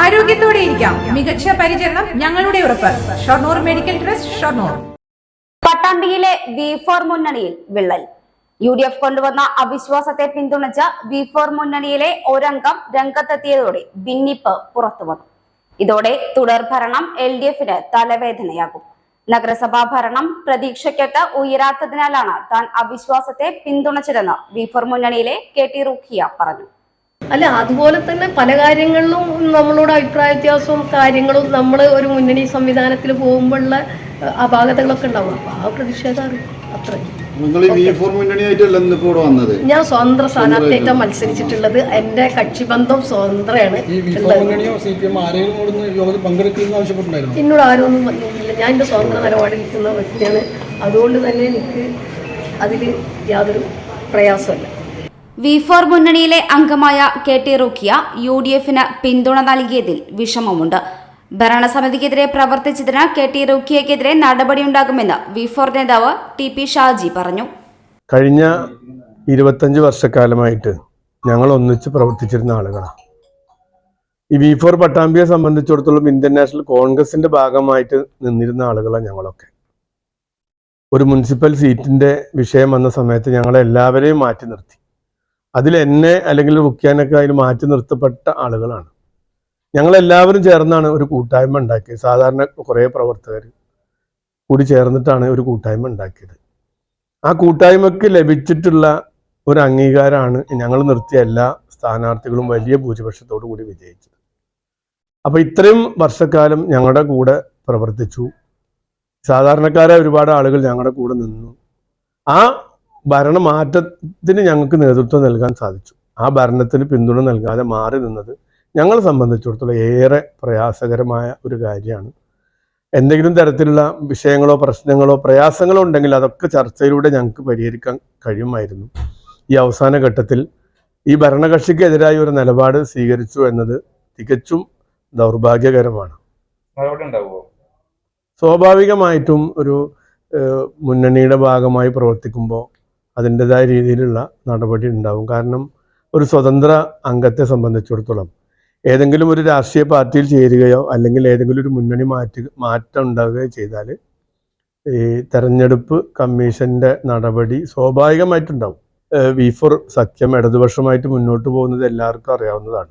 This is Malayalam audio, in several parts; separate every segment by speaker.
Speaker 1: ആരോഗ്യത്തോടെ ഇരിക്കാം. മികച്ച പരിചരണം ഞങ്ങളുടെ ഉറപ്പ്. Shoranur medical trust Shoranur.
Speaker 2: പട്ടാമ്പിയിലെ V four മുന്നണിയിൽ വിള്ളൽ. യു ഡി എഫ് കൊണ്ടുവന്ന അവിശ്വാസത്തെ പിന്തുണച്ച വി ഫോർ മുന്നണിയിലെ ഒരംഗം രംഗത്തെത്തിയതോടെ ഭിന്നിപ്പ് പുറത്തു വന്നു ഇതോടെ തുടർ ഭരണം എൽ ഡി എഫിന് തലവേദനയാകും. നഗരസഭാ ഭരണം പ്രതീക്ഷയ്ക്കൊത്ത് ഉയരാത്തതിനാലാണ് താൻ അവിശ്വാസത്തെ പിന്തുണച്ചതെന്ന് വി ഫോർ മുന്നണിയിലെ കെ ടി റുഖിയ പറഞ്ഞു.
Speaker 3: അല്ല അതുപോലെ തന്നെ പല കാര്യങ്ങളിലും നമ്മളോട് അഭിപ്രായ വ്യത്യാസവും കാര്യങ്ങളും നമ്മൾ ഒരു മുന്നണി സംവിധാനത്തിൽ പോകുമ്പോഴുള്ള അപാകതകളൊക്കെ ഉണ്ടാവും. അപ്പോൾ ആ പ്രതിഷേധമാണ് അത്ര. ഞാൻ സ്വതന്ത്ര സ്ഥാനാർത്ഥിയായിട്ടാണ് മത്സരിച്ചിട്ടുള്ളത്. എന്റെ കക്ഷിബന്ധം സ്വതന്ത്രയാണ്. എന്നോട് ആരും ഒന്നും വന്നിട്ടില്ല. ഞാൻ എന്റെ സ്വതന്ത്ര നിലപാടിൽ നിൽക്കുന്ന വ്യക്തിയാണ്. അതുകൊണ്ട് തന്നെ എനിക്ക് അതിൽ യാതൊരു പ്രയാസമല്ല.
Speaker 2: വി ഫോർ മുന്നണിയിലെ അംഗമായ K T Rukhiya U D എഫിന് പിന്തുണ നൽകിയതിൽ വിഷമമുണ്ട്. ഭരണസമിതിക്കെതിരെ പ്രവർത്തിച്ചതിന് കെ ടി റുഖിയക്കെതിരെ നടപടിയുണ്ടാകുമെന്ന് വി ഫോർ നേതാവ് ടി പി ഷാജി പറഞ്ഞു.
Speaker 4: കഴിഞ്ഞ ഇരുപത്തഞ്ച് വർഷക്കാലമായിട്ട് ഞങ്ങൾ ഒന്നിച്ച് പ്രവർത്തിച്ചിരുന്ന ആളുകളാണ് ഈ വി ഫോർ പട്ടാമ്പിയെ സംബന്ധിച്ചിടത്തോളം ഇന്ത്യൻ നാഷണൽ കോൺഗ്രസിന്റെ ഭാഗമായിട്ട് നിന്നിരുന്ന ആളുകളാണ് ഞങ്ങളൊക്കെ. ഒരു മുനിസിപ്പൽ സീറ്റിന്റെ വിഷയം വന്ന സമയത്ത് ഞങ്ങളെല്ലാവരെയും മാറ്റി നിർത്തി. അതിൽ എന്നെ അല്ലെങ്കിൽ റുക്കിയാനൊക്കെ അതിൽ മാറ്റി നിർത്തപ്പെട്ട ആളുകളാണ്. ഞങ്ങളെല്ലാവരും ചേർന്നാണ് ഒരു കൂട്ടായ്മ ഉണ്ടാക്കിയത്. സാധാരണ കുറേ പ്രവർത്തകർ കൂടി ചേർന്നിട്ടാണ് ഒരു കൂട്ടായ്മ ഉണ്ടാക്കിയത്. ആ കൂട്ടായ്മക്ക് ലഭിച്ചിട്ടുള്ള ഒരു അംഗീകാരമാണ് ഞങ്ങൾ നിർത്തിയ എല്ലാ സ്ഥാനാർത്ഥികളും വലിയ ഭൂരിപക്ഷത്തോടു കൂടി വിജയിച്ചത്. അപ്പോൾ ഇത്രയും വർഷക്കാലം ഞങ്ങളുടെ കൂടെ പ്രവർത്തിച്ചു. സാധാരണക്കാരായ ഒരുപാട് ആളുകൾ ഞങ്ങളുടെ കൂടെ നിന്നു. ആ ഭരണമാറ്റത്തിന് ഞങ്ങൾക്ക് നേതൃത്വം നൽകാൻ സാധിച്ചു. ആ ഭരണത്തിന് പിന്തുണ നൽകാതെ മാറി നിന്നത് ഞങ്ങളെ സംബന്ധിച്ചിടത്തോളം ഏറെ പ്രയാസകരമായ ഒരു കാര്യമാണ്. എന്തെങ്കിലും തരത്തിലുള്ള വിഷയങ്ങളോ പ്രശ്നങ്ങളോ പ്രയാസങ്ങളോ ഉണ്ടെങ്കിൽ അതൊക്കെ ചർച്ചയിലൂടെ ഞങ്ങൾക്ക് പരിഹരിക്കാൻ കഴിയുമായിരുന്നു. ഈ അവസാന ഘട്ടത്തിൽ ഈ ഭരണകക്ഷിക്കെതിരായ ഒരു നിലപാട് സ്വീകരിച്ചു എന്നത് തികച്ചും ദൗർഭാഗ്യകരമാണ്. സ്വാഭാവികമായിട്ടും ഒരു മുന്നണിയുടെ ഭാഗമായി പ്രവർത്തിക്കുമ്പോൾ അതിന്റെതായ രീതിയിലുള്ള നടപടി ഉണ്ടാവും. കാരണം ഒരു സ്വതന്ത്ര അംഗത്തെ സംബന്ധിച്ചിടത്തോളം ഏതെങ്കിലും ഒരു രാഷ്ട്രീയ പാർട്ടിയിൽ ചേരുകയോ അല്ലെങ്കിൽ ഏതെങ്കിലും ഒരു മുന്നണി മാറ്റി മാറ്റം ഉണ്ടാവുകയോ ചെയ്താൽ ഈ തെരഞ്ഞെടുപ്പ് കമ്മീഷന്റെ നടപടി സ്വാഭാവികമായിട്ടുണ്ടാവും. വി ഫോർ സഖ്യം ഇടതുപക്ഷമായിട്ട് മുന്നോട്ട് പോകുന്നത് എല്ലാവർക്കും അറിയാവുന്നതാണ്.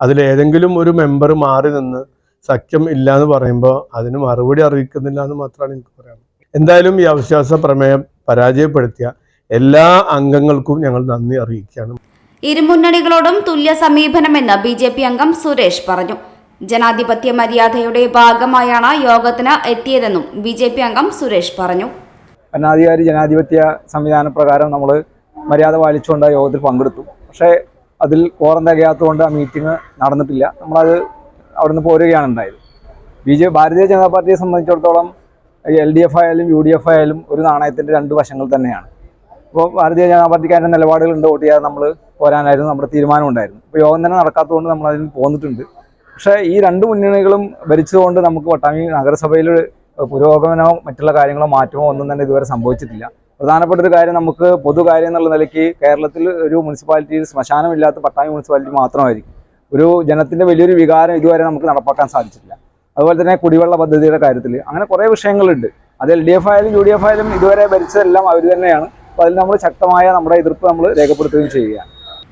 Speaker 4: അതിലേതെങ്കിലും ഒരു മെമ്പർ മാറി നിന്ന് സഖ്യം ഇല്ല എന്ന് പറയുമ്പോൾ അതിന് മറുപടി അറിയിക്കുന്നില്ല എന്ന് മാത്രമാണ് എനിക്ക് പറയാനുള്ളത്. എന്തായാലും ഈ അവിശ്വാസ പ്രമേയം പരാജയപ്പെടുത്തിയ എല്ലാ അംഗങ്ങൾക്കും ഞങ്ങൾ നന്ദി അറിയിക്കുകയാണ്.
Speaker 2: ഇരുമുന്നണികളോടും തുല്യ സമീപനമെന്ന് ബി ജെ പി അംഗം സുരേഷ് പറഞ്ഞു. ജനാധിപത്യ മര്യാദയുടെ ഭാഗമായാണ് യോഗത്തിന് എത്തിയതെന്നും ബി ജെ പി അംഗം സുരേഷ് പറഞ്ഞു.
Speaker 5: ഭരണാധികാരി ജനാധിപത്യ സംവിധാന പ്രകാരം നമ്മൾ മര്യാദ പാലിച്ചുകൊണ്ട് ആ യോഗത്തിൽ പങ്കെടുത്തു. പക്ഷേ അതിൽ കോറം തികയാത്തതുകൊണ്ട് ആ മീറ്റിംഗ് നടന്നിട്ടില്ല. നമ്മളത് അവിടെ നിന്ന് പോരുകയാണ് ഉണ്ടായത്. ബി ജെ ഭാരതീയ ജനതാ പാർട്ടിയെ സംബന്ധിച്ചിടത്തോളം എൽ ഡി എഫ് ആയാലും യു ഡി എഫ് ആയാലും ഒരു നാണയത്തിന്റെ രണ്ട് വശങ്ങൾ തന്നെയാണ്. അപ്പോൾ ഭാരതീയ ജനതാ പാർട്ടിക്ക് അതിന്റെ നിലപാടുകളുണ്ട് വോട്ട് ചെയ്യാതെ നമ്മൾ പോരാനായിരുന്നു നമ്മുടെ തീരുമാനം ഉണ്ടായിരുന്നു. ഇപ്പോൾ യോഗം തന്നെ നടക്കാത്തതുകൊണ്ട് നമ്മൾ അതിന് പോന്നിട്ടുണ്ട്. പക്ഷേ ഈ രണ്ട് മുന്നണികളും ഭരിച്ചതുകൊണ്ട് നമുക്ക് വട്ടാമി നഗരസഭയിൽ പുരോഗമനമോ മറ്റുള്ള കാര്യങ്ങളോ മാറ്റമോ ഒന്നും തന്നെ ഇതുവരെ സംഭവിച്ചിട്ടില്ല. പ്രധാനപ്പെട്ട ഒരു കാര്യം നമുക്ക് പൊതുകാര്യം എന്നുള്ള നിലയ്ക്ക് കേരളത്തിൽ ഒരു മുനിസിപ്പാലിറ്റിയിൽ ശ്മശാനമില്ലാത്ത പട്ടാമി മുനിസിപ്പാലിറ്റി മാത്രമായിരിക്കും. ഒരു ജനത്തിന്റെ വലിയൊരു വികാരം ഇതുവരെ നമുക്ക് നടപ്പാക്കാൻ സാധിച്ചിട്ടില്ല. അതുപോലെ തന്നെ കുടിവെള്ള പദ്ധതിയുടെ കാര്യത്തിൽ അങ്ങനെ കുറേ വിഷയങ്ങളുണ്ട്. അത് എൽ ഡി എഫ് ആയാലും യു ഡി എഫ് ആയാലും ഇതുവരെ ഭരിച്ചതെല്ലാം അവർ തന്നെയാണ്. അപ്പോൾ അതിൽ നമ്മൾ ശക്തമായ നമ്മുടെ എതിർപ്പ് നമ്മൾ രേഖപ്പെടുത്തുകയും ചെയ്യുക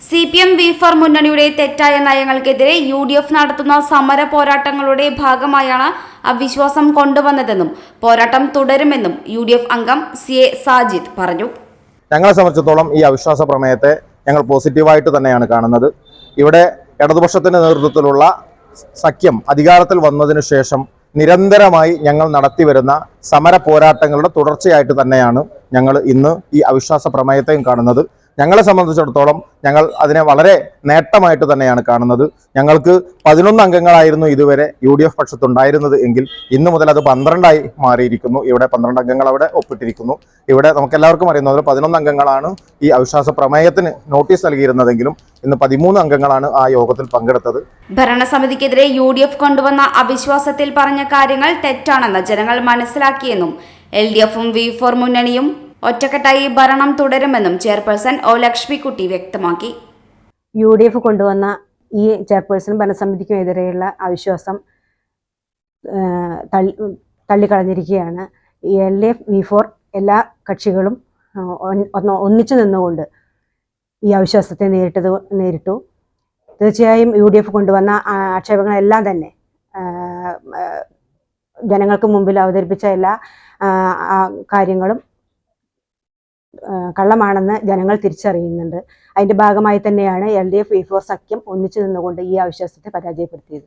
Speaker 2: C P M V four മുന്നണിയുടെ തെറ്റായ നയങ്ങൾക്കെതിരെ യു ഡി എഫ് നടത്തുന്ന സമര പോരാട്ടങ്ങളുടെ ഭാഗമായാണ് അവിശ്വാസം കൊണ്ടുവന്നതെന്നും പോരാട്ടം തുടരുമെന്നും യു ഡി എഫ് അംഗം സി എ സാജിദ് പറഞ്ഞു.
Speaker 6: ഞങ്ങളെ സംബന്ധിച്ചിടത്തോളം ഈ അവിശ്വാസ പ്രമേയത്തെ ഞങ്ങൾ പോസിറ്റീവായിട്ട് തന്നെയാണ് കാണുന്നത്. ഇവിടെ ഇടതുപക്ഷത്തിന്റെ നേതൃത്വത്തിലുള്ള സഖ്യം അധികാരത്തിൽ വന്നതിനു ശേഷം നിരന്തരമായി ഞങ്ങൾ നടത്തിവരുന്ന സമര പോരാട്ടങ്ങളുടെ തുടർച്ചയായിട്ട് തന്നെയാണ് ഞങ്ങൾ ഇന്ന് ഈ അവിശ്വാസ പ്രമേയത്തെയും കാണുന്നത്. ഞങ്ങളെ സംബന്ധിച്ചിടത്തോളം ഞങ്ങൾ അതിനെ വളരെ നേട്ടമായിട്ട് തന്നെയാണ് കാണുന്നത്. ഞങ്ങൾക്ക് പതിനൊന്ന് അംഗങ്ങളായിരുന്നു ഇതുവരെ യു ഡി എഫ് പക്ഷത്തുണ്ടായിരുന്നത് എങ്കിൽ ഇന്നു മുതൽ അത് പന്ത്രണ്ടായി മാറിയിരിക്കുന്നു. ഇവിടെ പന്ത്രണ്ട് അംഗങ്ങൾ അവിടെ ഒപ്പിട്ടിരിക്കുന്നു. ഇവിടെ നമുക്ക് എല്ലാവർക്കും അറിയുന്നത് പതിനൊന്ന് അംഗങ്ങളാണ് ഈ അവിശ്വാസ പ്രമേയത്തിന് നോട്ടീസ് നൽകിയിരുന്നതെങ്കിലും ഇന്ന് പതിമൂന്ന് അംഗങ്ങളാണ് ആ യോഗത്തിൽ പങ്കെടുത്തത്.
Speaker 2: ഭരണസമിതിക്കെതിരെ യു ഡി എഫ് കൊണ്ടുവന്ന അവിശ്വാസത്തിൽ പറഞ്ഞ കാര്യങ്ങൾ തെറ്റാണെന്ന് ജനങ്ങൾ മനസ്സിലാക്കിയെന്നും എൽ ഡി എഫും വി ഫോർ മുന്നണിയും ഒറ്റക്കെട്ടായി ഭരണം തുടരുമെന്നും ചെയർപേഴ്സൺ ഒ ലക്ഷ്മിക്കുട്ടി വ്യക്തമാക്കി.
Speaker 7: യു ഡി എഫ് കൊണ്ടുവന്ന
Speaker 8: ഈ ചെയർപേഴ്സൺ ഭരണസമിതിക്കും എതിരെയുള്ള അവിശ്വാസം തള്ളിക്കളഞ്ഞിരിക്കുകയാണ്. എൽ എഫ് വി ഫോർ എല്ലാ കക്ഷികളും ഒന്നിച്ചു നിന്നുകൊണ്ട് ഈ അവിശ്വാസത്തെ നേരിട്ടത് നേരിട്ടു. തീർച്ചയായും യു ഡി എഫ് കൊണ്ടുവന്ന ആക്ഷേപങ്ങളെല്ലാം തന്നെ ജനങ്ങൾക്ക് മുമ്പിൽ അവതരിപ്പിച്ച എല്ലാ കാര്യങ്ങളും കള്ളമാണെന്ന് ജനങ്ങൾ തിരിച്ചറിയുന്നുണ്ട്. അതിന്റെ ഭാഗമായി തന്നെയാണ് എൽ ഡി എഫ് സഖ്യം ഒന്നിച്ചു നിന്നുകൊണ്ട് ഈ അവിശ്വാസത്തെ പരാജയപ്പെടുത്തിയത്.